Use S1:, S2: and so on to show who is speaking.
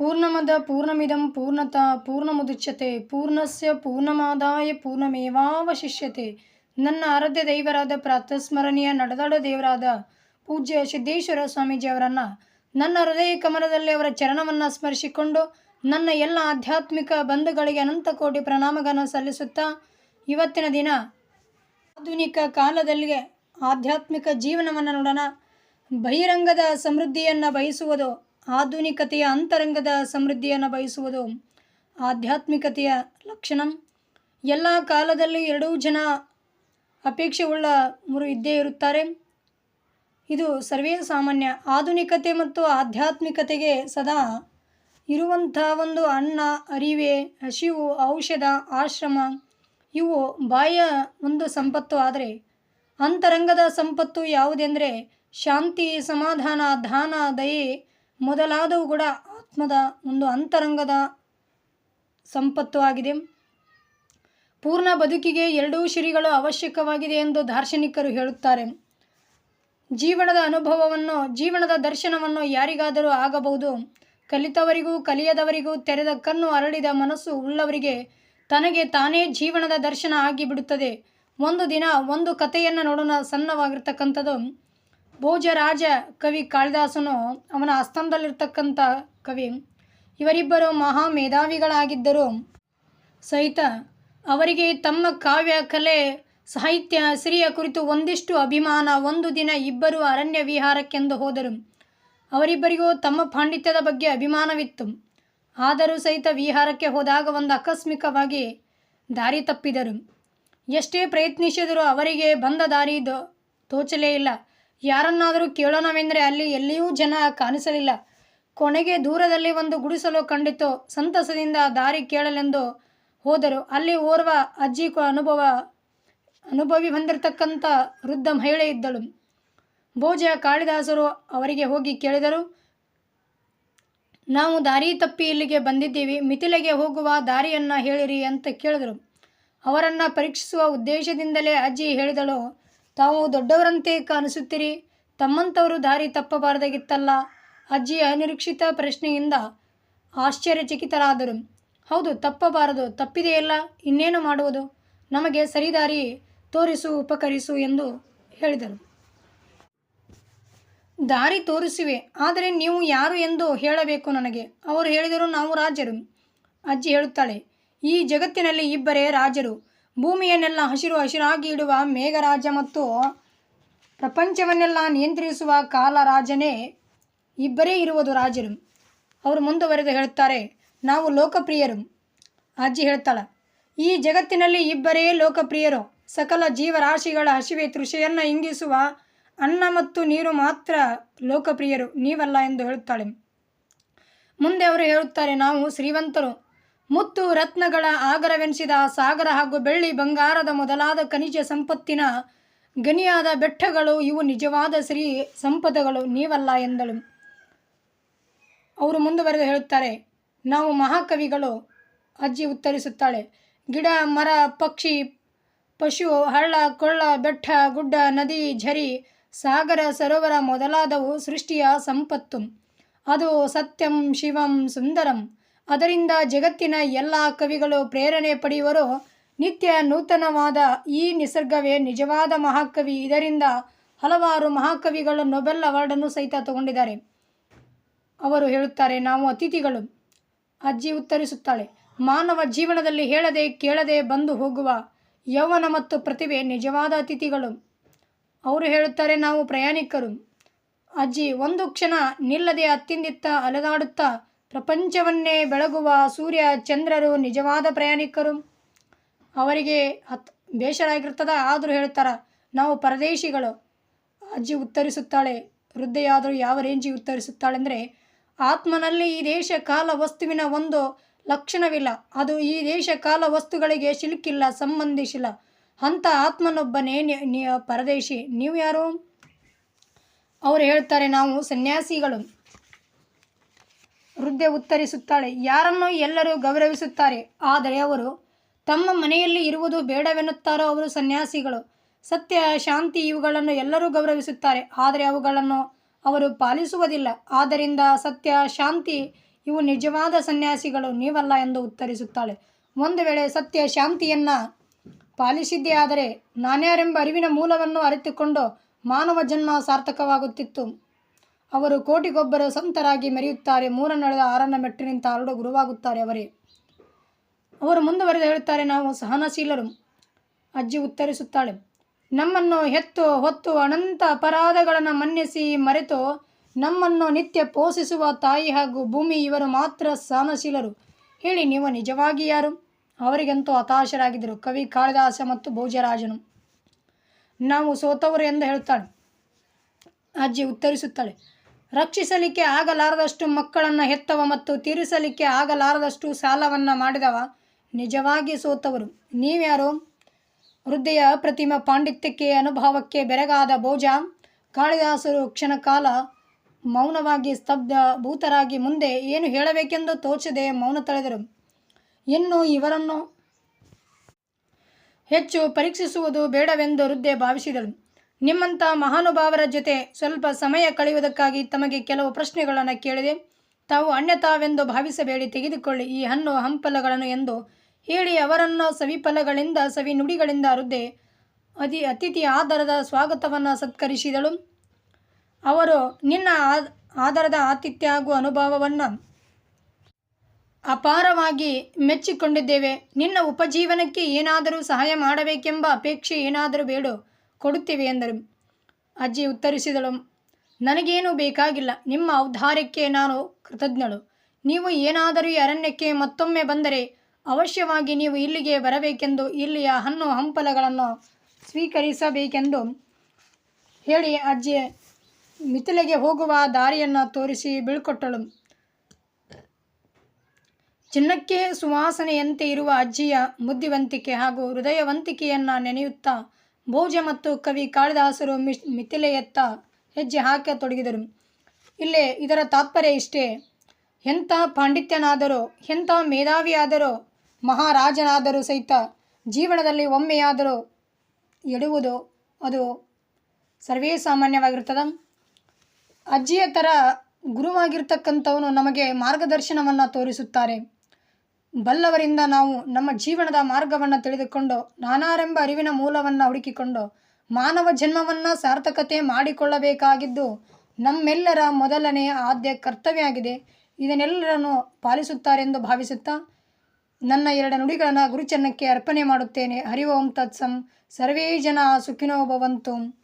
S1: ಪೂರ್ಣಮದ ಪೂರ್ಣಮಿದಂ ಪೂರ್ಣತ ಪೂರ್ಣಮುದುಚ್ಯತೆ, ಪೂರ್ಣಸ್ಯ ಪೂರ್ಣಮಾದಾಯ ಪೂರ್ಣಮೇವಾವಶಿಷ್ಯತೆ. ನನ್ನ ಆರಾಧ್ಯ ದೈವರಾದ ಪ್ರಾತಸ್ಮರಣೀಯ ನಡೆದಾಡ ದೇವರಾದ ಪೂಜ್ಯ ಸಿದ್ದೇಶ್ವರ ಸ್ವಾಮೀಜಿಯವರನ್ನು ನನ್ನ ಹೃದಯ ಕಮಲದಲ್ಲಿ ಅವರ ಚರಣವನ್ನು ಸ್ಮರಿಸಿಕೊಂಡು ನನ್ನ ಎಲ್ಲ ಆಧ್ಯಾತ್ಮಿಕ ಬಂಧುಗಳಿಗೆ ಅನಂತ ಕೋಟಿ ಪ್ರಣಾಮಗಳನ್ನು ಸಲ್ಲಿಸುತ್ತಾ ಇವತ್ತಿನ ದಿನ ಆಧುನಿಕ ಕಾಲದಲ್ಲಿ ಆಧ್ಯಾತ್ಮಿಕ ಜೀವನವನ್ನು ನೋಡೋಣ. ಬಹಿರಂಗದ ಸಮೃದ್ಧಿಯನ್ನು ಬಯಸುವುದು ಆಧುನಿಕತೆಯ ಅಂತರಂಗದ ಸಮೃದ್ಧಿಯನ್ನು ಬಯಸುವುದು ಆಧ್ಯಾತ್ಮಿಕತೆಯ ಲಕ್ಷಣ. ಎಲ್ಲ ಕಾಲದಲ್ಲೂ ಎರಡೂ ಜನ ಅಪೇಕ್ಷೆಯುಳ್ಳ ಮೂರು ಇದ್ದೇ ಇರುತ್ತಾರೆ. ಇದು ಸರ್ವೇ ಸಾಮಾನ್ಯ. ಆಧುನಿಕತೆ ಮತ್ತು ಆಧ್ಯಾತ್ಮಿಕತೆಗೆ ಸದಾ ಇರುವಂಥ ಒಂದು ಅನ್ನ, ಅರಿವೆ, ಹಸಿವು, ಔಷಧ, ಆಶ್ರಮ, ಇವು ಬಾಹ್ಯ ಒಂದು ಸಂಪತ್ತು ಆದರೆ ಅಂತರಂಗದ ಸಂಪತ್ತು ಯಾವುದೆಂದರೆ ಶಾಂತಿ, ಸಮಾಧಾನ, ದಾನ, ದಯೆ ಮೊದಲಾದವು ಕೂಡ ಆತ್ಮದ ಒಂದು ಅಂತರಂಗದ ಸಂಪತ್ತು ಆಗಿದೆ. ಪೂರ್ಣ ಬದುಕಿಗೆ ಎರಡೂ ಶ್ರೀಗಳು ಅವಶ್ಯಕವಾಗಿದೆ ಎಂದು ದಾರ್ಶನಿಕರು ಹೇಳುತ್ತಾರೆ. ಜೀವನದ ಅನುಭವವನ್ನು, ಜೀವನದ ದರ್ಶನವನ್ನು ಯಾರಿಗಾದರೂ ಆಗಬಹುದು. ಕಲಿತವರಿಗೂ, ಕಲಿಯದವರಿಗೂ ತೆರೆದ ಕಣ್ಣು ಅರಳಿದ ಮನಸ್ಸು ಉಳ್ಳವರಿಗೆ ತನಗೆ ತಾನೇ ಜೀವನದ ದರ್ಶನ ಆಗಿಬಿಡುತ್ತದೆ. ಒಂದು ದಿನ ಒಂದು ಕಥೆಯನ್ನು ನೋಡೋಣ ಸಣ್ಣವಾಗಿರ್ತಕ್ಕಂಥದ್ದು. ಭೋಜರಾಜ ಕವಿ ಕಾಳಿದಾಸನು ಅವನ ಆಸ್ಥಾನದಲ್ಲಿರ್ತಕ್ಕಂಥ ಕವಿ. ಇವರಿಬ್ಬರು ಮಹಾ ಮೇಧಾವಿಗಳಾಗಿದ್ದರು ಸಹಿತ ಅವರಿಗೆ ತಮ್ಮ ಕಾವ್ಯ, ಕಲೆ, ಸಾಹಿತ್ಯ, ಸಿರಿಯ ಕುರಿತು ಒಂದಿಷ್ಟು ಅಭಿಮಾನ, ಒಂದು ದಿನ ಇಬ್ಬರು ಅರಣ್ಯ ವಿಹಾರಕ್ಕೆಂದು ಹೋದರು. ಅವರಿಬ್ಬರಿಗೂ ತಮ್ಮ ಪಾಂಡಿತ್ಯದ ಬಗ್ಗೆ ಅಭಿಮಾನವಿತ್ತು. ಆದರೂ ಸಹಿತ ವಿಹಾರಕ್ಕೆ ಹೋದಾಗ ಒಂದು ಆಕಸ್ಮಿಕವಾಗಿ ದಾರಿ ತಪ್ಪಿದರು. ಎಷ್ಟೇ ಪ್ರಯತ್ನಿಸಿದರೂ ಅವರಿಗೆ ಬಂದ ದಾರಿ ದೋ, ತೋಚಲೇ ಇಲ್ಲ. ಯಾರನ್ನಾದರೂ ಕೇಳೋಣವೆಂದರೆ ಅಲ್ಲಿ ಎಲ್ಲಿಯೂ ಜನ ಕಾಣಿಸಲಿಲ್ಲ. ಕೊನೆಗೆ ದೂರದಲ್ಲಿ ಒಂದು ಗುಡಿಸಲು ಕಂಡಿತು. ಸಂತಸದಿಂದ ದಾರಿ ಕೇಳಲೆಂದು ಹೋದರು. ಅಲ್ಲಿ ಓರ್ವ ಅಜ್ಜಿ ಅನುಭವ, ಅನುಭವಿ ಬಂದಿರತಕ್ಕಂಥ ವೃದ್ಧ ಮಹಿಳೆ ಇದ್ದಳು. ಭೋಜ ಕಾಳಿದಾಸರು ಅವರಿಗೆ ಹೋಗಿ ಕೇಳಿದರು, ನಾವು ದಾರಿ ತಪ್ಪಿ ಇಲ್ಲಿಗೆ ಬಂದಿದ್ದೀವಿ. ಮಿಥಿಲೆಗೆ ಹೋಗುವ ದಾರಿಯನ್ನು ಹೇಳಿರಿ ಅಂತ ಕೇಳಿದರು. ಅವರನ್ನು ಪರೀಕ್ಷಿಸುವ ಉದ್ದೇಶದಿಂದಲೇ ಅಜ್ಜಿ ಹೇಳಿದಳು ತಾವು ದೊಡ್ಡವರಂತೆ ಕಾಣಿಸುತ್ತೀರಿ. ತಮ್ಮಂಥವರು ದಾರಿ ತಪ್ಪಬಾರದಾಗಿತ್ತಲ್ಲ. ಅಜ್ಜಿಯ ಅನಿರೀಕ್ಷಿತ ಪ್ರಶ್ನೆಯಿಂದ ಆಶ್ಚರ್ಯಚಕಿತರಾದರು. ಹೌದು, ತಪ್ಪಬಾರದು, ತಪ್ಪಿದೆಯಲ್ಲ, ಇನ್ನೇನು ಮಾಡುವುದು? ನಮಗೆ ಸರಿದಾರಿ ತೋರಿಸು, ಉಪಕರಿಸು ಎಂದು ಹೇಳಿದರು. ದಾರಿ ತೋರಿಸುವೆ, ಆದರೆ ನೀವು ಯಾರು ಎಂದು ಹೇಳಬೇಕು ನನಗೆ? ಅವರು ಹೇಳಿದರು ನಾವು ರಾಜರು. ಅಜ್ಜಿ ಹೇಳುತ್ತಾಳೆ, ಈ ಜಗತ್ತಿನಲ್ಲಿ ಇಬ್ಬರೇ ರಾಜರು. ಭೂಮಿಯನ್ನೆಲ್ಲ ಹಸಿರು ಹಸಿರಾಗಿ ಇಡುವ ಮೇಘರಾಜ ಮತ್ತು ಪ್ರಪಂಚವನ್ನೆಲ್ಲ ನಿಯಂತ್ರಿಸುವ ಕಾಲರಾಜನೇ ಇಬ್ಬರೇ ಇರುವುದು ರಾಜರು. ಅವರು ಮುಂದುವರೆದು ಹೇಳುತ್ತಾರೆ, ನಾವು ಲೋಕಪ್ರಿಯರು, ಅಜ್ಜಿ ಹೇಳ್ತಾಳೆ. ಈ ಜಗತ್ತಿನಲ್ಲಿ ಇಬ್ಬರೇ ಲೋಕಪ್ರಿಯರು. ಸಕಲ ಜೀವರಾಶಿಗಳ ಹಸಿವೆ ತೃಷೆಯನ್ನು ಇಂಗಿಸುವ ಅನ್ನ ಮತ್ತು ನೀರು ಮಾತ್ರ ಲೋಕಪ್ರಿಯರು, ನೀವಲ್ಲ ಎಂದು ಹೇಳುತ್ತಾಳೆ. ಮುಂದೆ ಅವರು ಹೇಳುತ್ತಾರೆ, ನಾವು ಶ್ರೀವಂತರು. ಮುತ್ತು ರತ್ನಗಳ ಆಗರವೆನಿಸಿದ ಸಾಗರ ಹಾಗೂ ಬೆಳ್ಳಿ ಬಂಗಾರದ ಮೊದಲಾದ ಖನಿಜ ಸಂಪತ್ತಿನ ಗನಿಯಾದ ಬೆಟ್ಟಗಳು ಇವು ನಿಜವಾದ ಶ್ರೀ ಸಂಪದಗಳು, ನೀವಲ್ಲ ಎಂದಳು. ಅವರು ಮುಂದುವರೆದು ಹೇಳುತ್ತಾರೆ, ನಾವು ಮಹಾಕವಿಗಳು, ಅಜ್ಜಿ ಉತ್ತರಿಸುತ್ತಾಳೆ. ಗಿಡ, ಮರ, ಪಕ್ಷಿ, ಪಶು, ಹಳ್ಳ, ಕೊಳ್ಳ, ಬೆಟ್ಟ, ಗುಡ್ಡ, ನದಿ, ಝರಿ, ಸಾಗರ, ಸರೋವರ ಮೊದಲಾದವು ಸೃಷ್ಟಿಯ ಸಂಪತ್ತು. ಅದು ಸತ್ಯಂ ಶಿವಂ ಸುಂದರಂ. ಅದರಿಂದ ಜಗತ್ತಿನ ಎಲ್ಲ ಕವಿಗಳು ಪ್ರೇರಣೆ ಪಡೆಯುವರು. ನಿತ್ಯ ನೂತನವಾದ ಈ ನಿಸರ್ಗವೇ ನಿಜವಾದ ಮಹಾಕವಿ. ಇದರಿಂದ ಹಲವಾರು ಮಹಾಕವಿಗಳು ನೊಬೆಲ್ ಅವಾರ್ಡನ್ನು ಸಹಿತ ತಗೊಂಡಿದ್ದಾರೆ. ಅವರು ಹೇಳುತ್ತಾರೆ, ನಾವು ಅತಿಥಿಗಳು. ಅಜ್ಜಿ ಉತ್ತರಿಸುತ್ತಾಳೆ, ಮಾನವ ಜೀವನದಲ್ಲಿ ಹೇಳದೆ ಕೇಳದೆ ಬಂದು ಹೋಗುವ ಯೌವನ ಮತ್ತು ಪ್ರತಿಭೆ ನಿಜವಾದ ಅತಿಥಿಗಳು. ಅವರು ಹೇಳುತ್ತಾರೆ, ನಾವು ಪ್ರಯಾಣಿಕರು. ಅಜ್ಜಿ, ಒಂದು ಕ್ಷಣ ನಿಲ್ಲದೆ ಅತ್ತಿಂದಿತ್ತ ಅಲೆದಾಡುತ್ತಾ ಪ್ರಪಂಚವನ್ನೇ ಬೆಳಗುವ ಸೂರ್ಯ ಚಂದ್ರರು ನಿಜವಾದ ಪ್ರಯಾಣಿಕರು? ಅವರಿಗೆ ಹತ್ ಬೇಸರ ಆದರೂ ಹೇಳ್ತಾರೆ, ನಾವು ಪರದೇಶಿಗಳು. ಅಜ್ಜಿ ಉತ್ತರಿಸುತ್ತಾಳೆ, ವೃದ್ಧೆಯಾದರೂ ಯಾವ ರೇಂಜಿಗೆ ಉತ್ತರಿಸುತ್ತಾಳೆ ಅಂದರೆ ಆತ್ಮನಲ್ಲಿ ಈ ದೇಶ ಕಾಲ ವಸ್ತುವಿನ ಒಂದು ಲಕ್ಷಣವಿಲ್ಲ. ಅದು ಈ ದೇಶ ಕಾಲ ವಸ್ತುಗಳಿಗೆ ಸಿಲುಕಿಲ್ಲ, ಸಂಬಂಧಿಸಿಲ್ಲ. ಅಂಥ ಆತ್ಮನೊಬ್ಬನೇ ಪರದೇಶಿ. ನೀವು ಯಾರು? ಅವರು ಹೇಳ್ತಾರೆ, ನಾವು ಸನ್ಯಾಸಿಗಳು. ವೃದ್ಧೆ ಉತ್ತರಿಸುತ್ತಾಳೆ. ಯಾರನ್ನು ಎಲ್ಲರೂ ಗೌರವಿಸುತ್ತಾರೆ. ಆದರೆ ಅವರು ತಮ್ಮ ಮನೆಯಲ್ಲಿ ಇರುವುದು ಬೇಡವೆನ್ನುತ್ತಾರೋ ಅವರು ಸನ್ಯಾಸಿಗಳು. ಸತ್ಯ, ಶಾಂತಿ ಇವುಗಳನ್ನು ಎಲ್ಲರೂ ಗೌರವಿಸುತ್ತಾರೆ. ಆದರೆ ಅವುಗಳನ್ನು ಅವರು ಪಾಲಿಸುವುದಿಲ್ಲ. ಆದ್ದರಿಂದ ಸತ್ಯ, ಶಾಂತಿ ಇವು ನಿಜವಾದ ಸನ್ಯಾಸಿಗಳು, ನೀವಲ್ಲ ಎಂದು ಉತ್ತರಿಸುತ್ತಾಳೆ. ಒಂದು ವೇಳೆ ಸತ್ಯ ಶಾಂತಿಯನ್ನು ಪಾಲಿಸಿದ್ದೇ ಆದರೆ ನಾನ್ಯಾರೆಂಬ ಅರಿವಿನ ಮೂಲವನ್ನು ಅರಿತುಕೊಂಡು ಮಾನವ ಜನ್ಮ ಸಾರ್ಥಕವಾಗುತ್ತಿತ್ತು. ಅವರು ಕೋಟಿಗೊಬ್ಬರು ಸಂತರಾಗಿ ಮೆರೆಯುತ್ತಾರೆ. ಮೂರ ನಡೆದ ಆರನ್ನ ಮೆಟ್ಟಿನಿಂದ ಹರಡು ಗುರುವಾಗುತ್ತಾರೆ ಅವರೇ. ಅವರು ಮುಂದುವರೆದು ಹೇಳುತ್ತಾರೆ, ನಾವು ಸಹನಶೀಲರು. ಅಜ್ಜಿ ಉತ್ತರಿಸುತ್ತಾಳೆ, ನಮ್ಮನ್ನು ಹೆತ್ತು ಹೊತ್ತು ಅನಂತ ಅಪರಾಧಗಳನ್ನು ಮನ್ನಿಸಿ ಮರೆತು ನಮ್ಮನ್ನು ನಿತ್ಯ ಪೋಷಿಸುವ ತಾಯಿ ಹಾಗೂ ಭೂಮಿ, ಇವರು ಮಾತ್ರ ಸಹನಶೀಲರು. ಹೇಳಿ, ನೀವು ನಿಜವಾಗಿ ಯಾರು? ಅವರಿಗಂತೂ ಹತಾಶರಾಗಿದ್ದರು. ಕವಿ ಕಾಳಿದಾಸ ಮತ್ತು ಭೋಜರಾಜನು. ನಾವು ಸೋತವರು ಎಂದು ಹೇಳುತ್ತಾಳೆ. ಅಜ್ಜಿ ಉತ್ತರಿಸುತ್ತಾಳೆ ರಕ್ಷಿಸಲಿಕ್ಕೆ ಆಗಲಾರದಷ್ಟು ಮಕ್ಕಳನ್ನು ಹೆತ್ತವ ಮತ್ತು ತೀರಿಸಲಿಕ್ಕೆ ಆಗಲಾರದಷ್ಟು ಸಾಲವನ್ನು ಮಾಡಿದವ ನಿಜವಾಗಿ ಸೋತವರು. ನೀವ್ಯಾರು? ವೃದ್ಧೆಯ ಪ್ರತಿಮ ಪಾಂಡಿತ್ಯಕ್ಕೆ ಅನುಭವಕ್ಕೆ ಬೆರಗಾದ ಭೋಜ ಕಾಳಿದಾಸರು ಕ್ಷಣಕಾಲ ಮೌನವಾಗಿ ಸ್ತಬ್ಧ ಭೂತರಾಗಿ ಮುಂದೆ ಏನು ಹೇಳಬೇಕೆಂದು ತೋಚದೆ ಮೌನ ತಳೆದರು. ಇನ್ನು ಇವರನ್ನು ಹೆಚ್ಚು ಪರೀಕ್ಷಿಸುವುದು ಬೇಡವೆಂದು ವೃದ್ಧೆ ಭಾವಿಸಿದಳು. ನಿಮ್ಮಂಥ ಮಹಾನುಭಾವರ ಜೊತೆ ಸ್ವಲ್ಪ ಸಮಯ ಕಳೆಯುವುದಕ್ಕಾಗಿ ತಮಗೆ ಕೆಲವು ಪ್ರಶ್ನೆಗಳನ್ನು ಕೇಳಿದೆ. ತಾವು ಅನ್ಯತಾವೆಂದು ಭಾವಿಸಬೇಡಿ, ತೆಗೆದುಕೊಳ್ಳಿ ಈ ಹಣ್ಣು ಹಂಪಲಗಳನ್ನು ಎಂದು ಹೇಳಿ ಅವರನ್ನು ಸವಿಫಲಗಳಿಂದ, ಸವಿ ನುಡಿಗಳಿಂದ ಅರುದ್ದೆ ಅತಿ ಅತಿಥಿ ಆಧಾರದ ಸ್ವಾಗತವನ್ನು ಸತ್ಕರಿಸಿದಳು. ಅವರು, ನಿನ್ನ ಆಧಾರದ ಆತಿಥ್ಯ ಹಾಗೂ ಅನುಭವವನ್ನು ಅಪಾರವಾಗಿ ಮೆಚ್ಚಿಕೊಂಡಿದ್ದೇವೆ. ನಿನ್ನ ಉಪಜೀವನಕ್ಕೆ ಏನಾದರೂ ಸಹಾಯ ಮಾಡಬೇಕೆಂಬ ಅಪೇಕ್ಷೆ ಏನಾದರೂ ಬೇಡು. ಕೊಡುತ್ತೇವೆ ಎಂದರು. ಅಜ್ಜಿ ಉತ್ತರಿಸಿದಳು, ನನಗೇನು ಬೇಕಾಗಿಲ್ಲ, ನಿಮ್ಮ ಔದಾರ್ಯಕ್ಕೆ ನಾನು ಕೃತಜ್ಞಳು. ನೀವು ಏನಾದರೂ ಅರಣ್ಯಕ್ಕೆ ಮತ್ತೊಮ್ಮೆ ಬಂದರೆ ಅವಶ್ಯವಾಗಿ ನೀವು ಇಲ್ಲಿಗೆ ಬರಬೇಕೆಂದು ಇಲ್ಲಿಯ ಹಣ್ಣು ಹಂಪಲಗಳನ್ನು ಸ್ವೀಕರಿಸಬೇಕೆಂದು ಹೇಳಿ ಅಜ್ಜಿ ಮಿಥಿಲೆಗೆ ಹೋಗುವ ದಾರಿಯನ್ನು ತೋರಿಸಿ ಬೀಳ್ಕೊಟ್ಟಳು. ಚಿನ್ನಕ್ಕೆ ಸುವಾಸನೆಯಂತೆ ಇರುವ ಅಜ್ಜಿಯ ಬುದ್ಧಿವಂತಿಕೆ ಹಾಗೂ ಹೃದಯವಂತಿಕೆಯನ್ನು ನೆನೆಯುತ್ತಾ ಭೋಜ ಮತ್ತು ಕವಿ ಕಾಳಿದಾಸರು ಮಿ ಮಿಥಿಲೆಯತ್ತ ಹೆಜ್ಜೆ ಹಾಕತೊಡಗಿದರು ಇಲ್ಲೇ ಇದರ ತಾತ್ಪರ್ಯ ಇಷ್ಟೇ. ಎಂಥ ಪಾಂಡಿತ್ಯನಾದರೂ, ಎಂಥ ಮೇಧಾವಿಯಾದರೂ, ಮಹಾರಾಜನಾದರೂ ಸಹಿತ ಜೀವನದಲ್ಲಿ ಒಮ್ಮೆಯಾದರೂ ಎಡುವುದು ಅದು ಸರ್ವೇ ಸಾಮಾನ್ಯವಾಗಿರ್ತದೆ ಅಜ್ಜಿಯ ಥರ ಗುರುವಾಗಿರ್ತಕ್ಕಂಥವನು ನಮಗೆ ಮಾರ್ಗದರ್ಶನವನ್ನು ತೋರಿಸುತ್ತಾರೆ. ಬಲ್ಲವರಿಂದ ನಾವು ನಮ್ಮ ಜೀವನದ ಮಾರ್ಗವನ್ನು ತಿಳಿದುಕೊಂಡು, ನಾನಾರೆಂಬ ಅರಿವಿನ ಮೂಲವನ್ನು ಹುಡುಕಿಕೊಂಡು, ಮಾನವ ಜನ್ಮವನ್ನು ಸಾರ್ಥಕತೆ ಮಾಡಿಕೊಳ್ಳಬೇಕಾಗಿದ್ದು ನಮ್ಮೆಲ್ಲರ ಮೊದಲನೆಯ ಆದ್ಯ ಕರ್ತವ್ಯ ಆಗಿದೆ ಇದನ್ನೆಲ್ಲರನ್ನು ಪಾಲಿಸುತ್ತಾರೆಂದು ಭಾವಿಸುತ್ತಾ ನನ್ನ ಎರಡು ನುಡಿಗಳನ್ನು ಗುರುಚನ್ನಕ್ಕೆ ಅರ್ಪಣೆ ಮಾಡುತ್ತೇನೆ. ಹರಿ ಓಂ ತತ್ಸಂ. ಸರ್ವೇ ಜನ ಸುಖಿನೋ ಭವಂತು.